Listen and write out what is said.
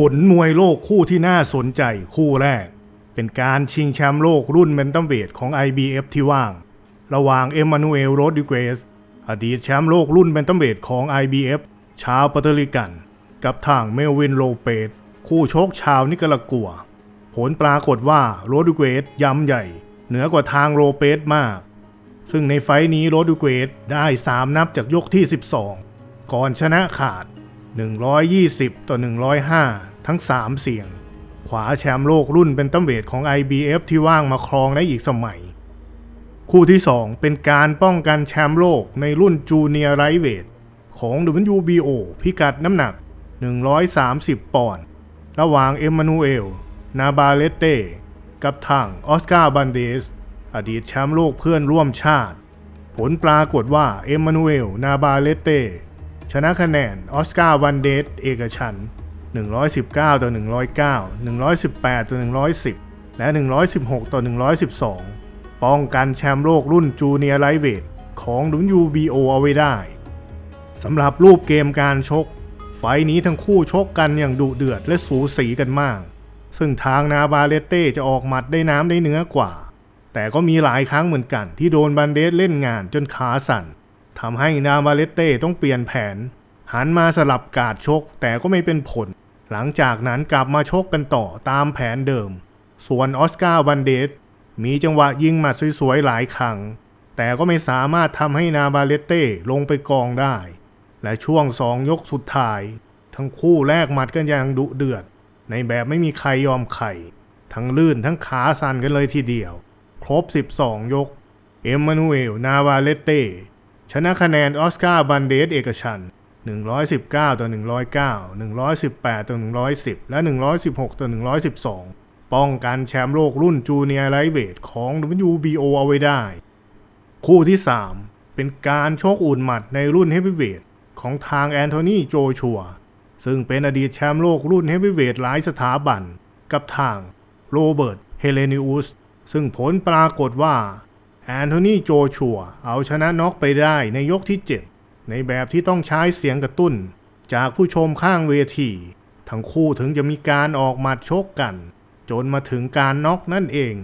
ผลมวยโลกคู่ที่น่าสนใจคู่แรก เป็นการชิงแชมป์โลกรุ่นแบนตัมเวทของ IBF ที่ว่าง ระหว่างเอมมานูเอลโรดิเกสอดีตแชมป์โลกรุ่นแบนตัมเวทของ IBF ชาวปาเตริกัน กับทางเมลวินโลเปสคู่ชกชาวนิการากัว ผลปรากฏว่าโรดิเกสย้ำใหญ่ เหนือกว่าทางโลเปสมาก ซึ่งในไฟท์นี้โรดิเกสได้ 3 นับจากยกที่ 12 ก่อนชนะขาด 120 ต่อ 105 ทั้ง 3 เสียง ขวาแชมป์โลกรุ่นเป็นตัมเวทของ IBF ที่ว่างมาครองได้อีกสมัย คู่ที่ 2 เป็นการป้องกันแชมป์โลกในรุ่นจูเนียร์ไรเวทของ WBO พิกัดน้ำหนัก 130 ปอนด์ระหว่างเอมมานูเอล นาบาเลเต้กับทางออสการ์บันเดส อดีตแชมป์โลกเพื่อนร่วมชาติ ผลปรากฏว่าเอมมานูเอล นาบาเลเต้ นะคะแนนออสการ์วันเดสเอกฉัน119 ต่อ 109 118 ต่อ 110 และ 116 ต่อ 112 ป้องกันแชมป์โลกรุ่นจูเนียร์ไลท์เวทของ WBO เอาไว้ได้ สำหรับรูปเกมการชก ไฟนี้ทั้งคู่ชกกันอย่างดุเดือดและสูสีกันมาก ซึ่งทางนาบาเลเต้จะออกหมัดได้น้ำได้เนื้อกว่า แต่ก็มีหลายครั้งเหมือนกันที่โดนบันเดสเล่นงานจนขาสั่น ทำให้นาบาเลเต้ต้องเปลี่ยนแผน หันมาสลับกาดชกแต่ก็ไม่เป็นผล หลังจากนั้นกลับมาชกกันต่อตามแผนเดิม ส่วนออสการ์บันเดสมีจังหวะยิงหมัดสวยๆ หลายครั้ง แต่ก็ไม่สามารถทำให้นาบาเลเต้ลงไปกองได้ และช่วงสองยกสุดท้าย ทั้งคู่แลกหมัดกันอย่างดุเดือด ในแบบไม่มีใครยอมใครทั้งลื่นทั้งขาสั่นกันเลยทีเดียว ครบ 12 ยก เอมมานูเอลนาวาเลเต้ ชนะคะแนนออสการ์บันเดสเอกชัน119 ต่อ 109 118 ต่อ 110 และ 116 ต่อ 112 ป้องกันแชมป์โลกรุ่นจูเนียร์ไลท์เวทของ WBO เอาไว้ได้ คู่ที่ 3 เป็นการชกอุ่นหมัดในรุ่นเฮฟวีเวทของทางแอนโทนีโจชัว ซึ่งเป็นอดีตแชมป์โลกรุ่นเฮฟวีเวทหลายสถาบัน กับทางโรเบิร์ต เฮเลนิอุส ซึ่งผลปรากฏว่า แอนโทนีโจชัว เอาชนะน็อกไปได้ในยกที่ 7 ในแบบที่ต้องใช้เสียงกระตุ้น จากผู้ชมข้างเวที ทั้งคู่ถึงจะมีการออกหมัดชกกัน จนมาถึงการน็อกนั่นเอง